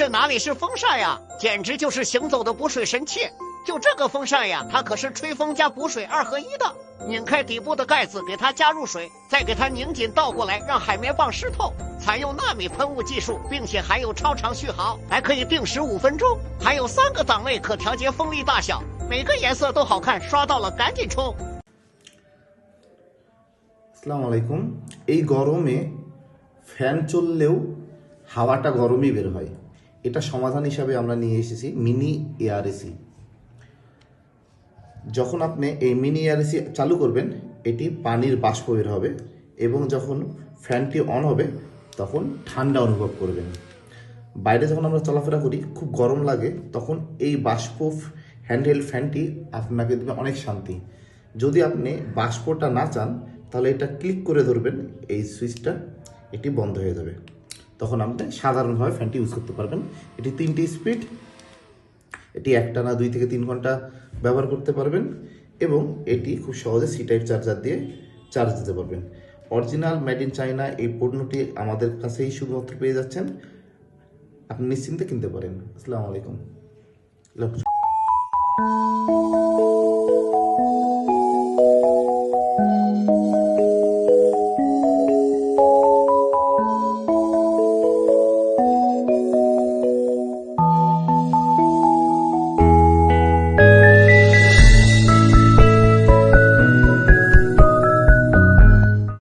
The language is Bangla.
这哪里是风扇呀，简直就是行走的补水神器。就这个风扇呀，它可是吹风加补水二合一的。拧开底部的盖子，给它加入水，再给它拧紧倒过来，让海绵棒湿透。采用纳米喷雾技术，并且还有超长续航，还可以定时五分钟。还有三个档位可调节风力大小，每个颜色都好看。刷到了赶紧冲！আসসালামু আলাইকুম এই গরমে ফ্যান চললেও হাওয়াটা গরমই বের হয় এটা সমাধান হিসাবে আমরা নিয়ে এসেছি মিনি এয়ার এসি যখন আপনি এই মিনি এয়ার এসি চালু করবেন, এটি পানির বাষ্প বের হবে এবং যখন ফ্যানটি অন হবে, তখন ঠান্ডা অনুভব করবেন। বাইরে যখন আমরা চলাফেরা করি, খুব গরম লাগে, তখন এই বাষ্প হ্যান্ডহেল্ড ফ্যানটি আপনাকে দেবে অনেক শান্তি। যদি আপনি বাষ্পটা না চান, তাহলে এটা ক্লিক করে ধরবেন, এই সুইচটা এটি বন্ধ হয়ে যাবে। তখন আপনি সাধারণভাবে ফ্যানটি ইউজ করতে পারবেন। এটি তিনটি স্পিড, এটি একটা না দুই থেকে তিন ঘণ্টা ব্যবহার করতে পারবেন এবং এটি খুব সহজে সি টাইপ চার্জার দিয়ে চার্জ দিতে পারবেন। অরিজিনাল মেড ইন চায়না এই পণ্যটি আমাদের কাছেই শুধুমাত্র পেয়ে যাচ্ছেন। আপনি নিশ্চিন্তে কিনতে পারেন। আসসালামু আলাইকুম।